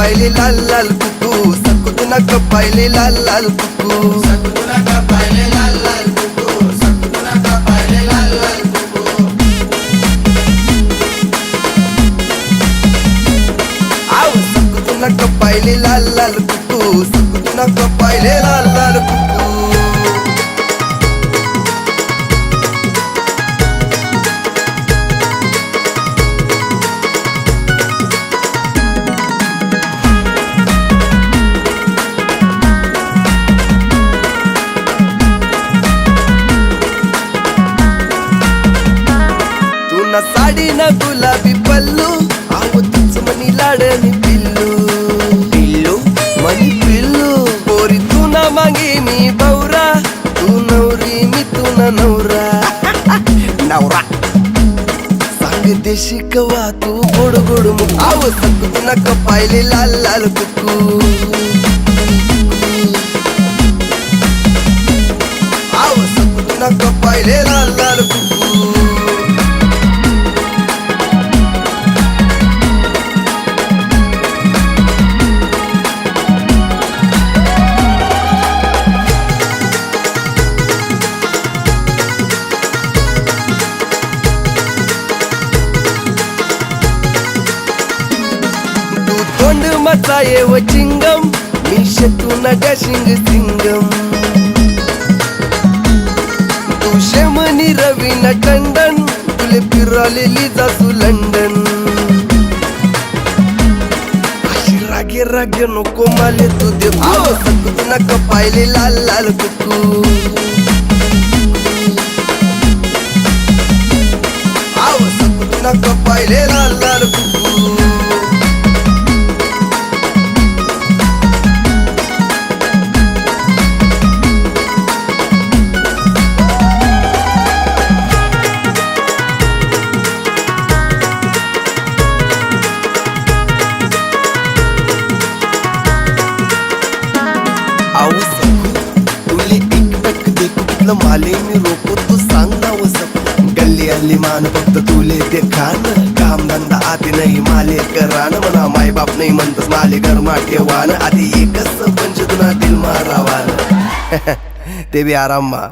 पाहिले लाल लाल कुकू. सकू नका पाहिले लाल लाल कुकू. लाल सकू नका पाहिले लाल लाल कुकू. सकू नका पाहिले लाल लाल कुकू. तू सांग दे शिकवा तू गोड गोड मुख आव सकू नका पाहिले लाल लाल कुकू आव सकू नका पाहिले लाल लाल कुकू तोंड मचा येव चिंगम मी शेतून डॅशिंग सिंगम. तू तुले फिरवलेली जासू लंडन. अशी रागे रागे नको माले तू दे सकू नका पाहिले लाल लाल कुकू. आव सकू नका पाहिले लाल लाल कुकू. देखू माले मी रोको तू सांग ना वो सकू गल्ली अल्ली मान फक्त तुले ते खान काम धंदा आधी नाही माले करान. म्हणा माय बाप नाही म्हणतस माले घर मा ठेवान आधी एकच पंच तुला दिल मारावान. ते बी आराम मा.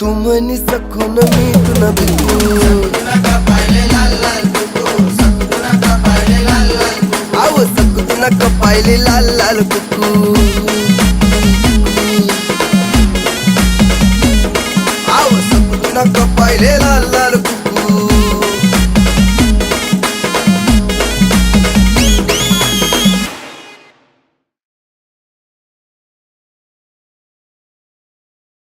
तू म्हणी सकून मी तुला बिकू आव सकू पाहिले लाल लाल कुकू.